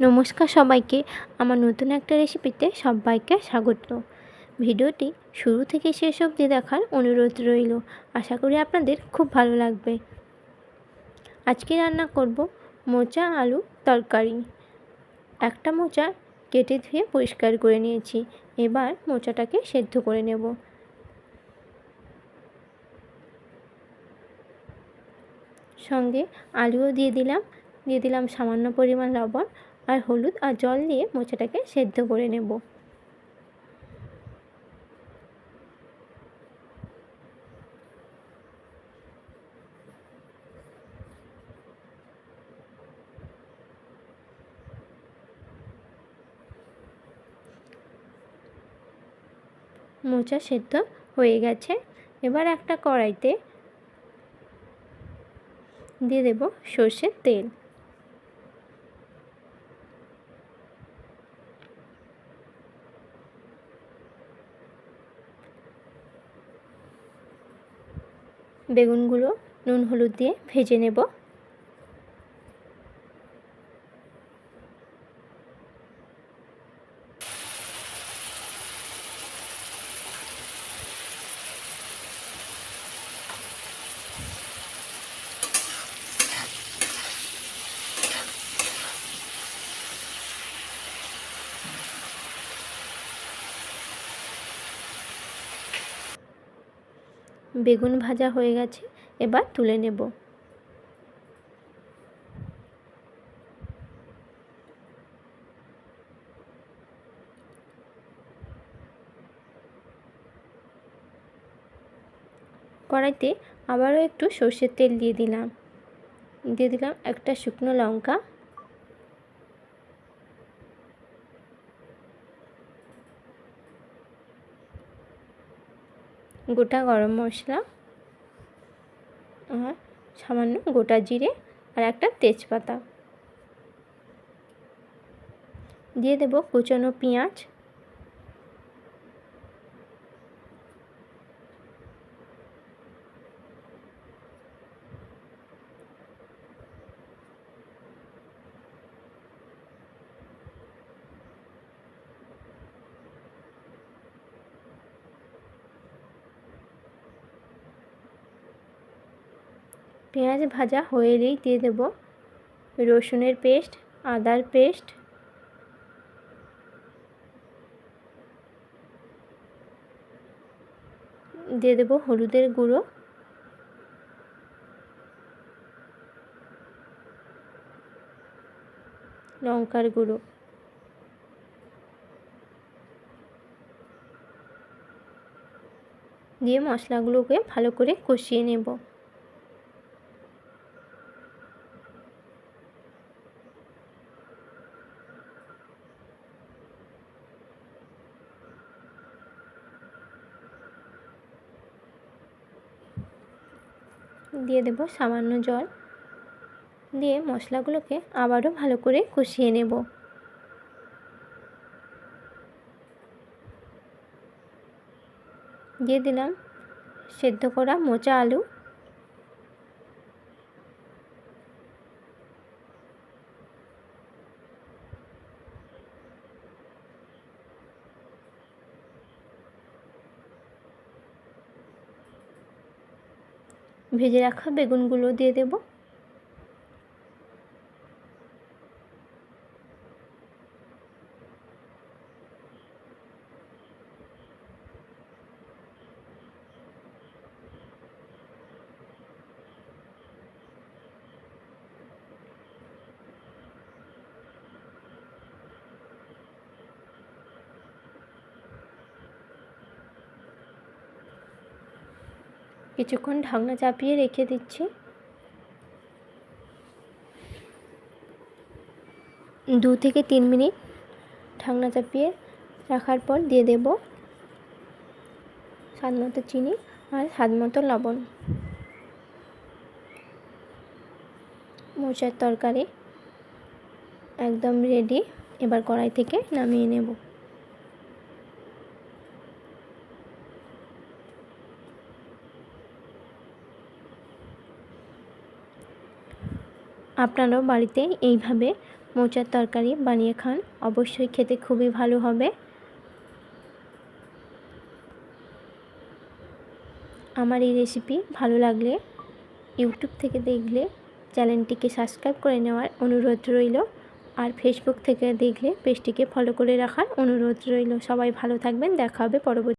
নমস্কার সবাইকে। আমার নতুন একটা রেসিপিতে সবাইকে স্বাগত। ভিডিওটি শুরু থেকে শেষ অবধি দেখার অনুরোধ রইল। আশা করি আপনাদের খুব ভালো লাগবে। আজকে রান্না করব মোচা আলু তরকারি। একটা মোচা কেটে ধুয়ে পরিষ্কার করে নিয়েছি। এবার মোচাটাকে সেদ্ধ করে নেব। সঙ্গে আলুও দিয়ে দিলাম। দিয়ে দিলাম সামান্য পরিমাণ লবণ। আর হলুদ আর জল দিয়ে মোচাটাকে সেদ্ধ করে নেব। মোচা সেদ্ধ হয়ে গেছে। এবার একটা কড়াইতে দিয়ে দেব সর্ষের তেল। বেগুনগুলো নুন হলুদ দিয়ে ভেজে নেব। বেগুন ভাজা হয়ে গেছে, এবার তুলে নেব। কড়াইতে আবারও একটু সর্ষের তেল দিয়ে দিলাম। দিয়ে দিলাম একটা শুকনো লঙ্কা গোটা গরম মশলা আর সামান্য গোটা জিরে আর একটা তেজপাতা। দিয়ে দেব কুচনো পেঁয়াজ পেঁয়াজ ভাজা হয়ে এলেই দিয়ে দেব। রসুনের পেস্ট, আদার পেস্ট। দিয়ে দেব হলুদের গুঁড়ো। লঙ্কার গুঁড়ো। দিয়ে মশলাগুলোকে ভালো করে কষিয়ে নেব। দিয়ে দেব সামান্য জল। দিয়ে মশলাগুলোকে আবারও ভালো করে কষিয়ে নেব। দিয়ে দিলাম সেদ্ধ করা মোচা আলু। ভেজে রাখা বেগুনগুলো দিয়ে দেব। কিছুক্ষণ ঢাকনা চাপিয়ে রেখে দিচ্ছি। দু থেকে তিন মিনিট ঢাকনা চাপিয়ে রাখার পর দিয়ে দেব স্বাদ মতো চিনি আর স্বাদ মতো লবণ। মোচার তরকারি একদম রেডি এবার কড়াই থেকে নামিয়ে নেব। আপনারাও বাড়িতে এইভাবে মোচার তরকারি বানিয়ে খান। অবশ্যই খেতে খুবই ভালো হবে। আমার এই রেসিপি ভালো লাগলে ইউটিউব থেকে দেখলে চ্যানেলটিকে সাবস্ক্রাইব করে নেওয়ার অনুরোধ রইল। আর ফেসবুক থেকে দেখলে পেজটিকে ফলো করে রাখার অনুরোধ রইল। সবাই ভালো থাকবেন। দেখা হবে পরবর্তী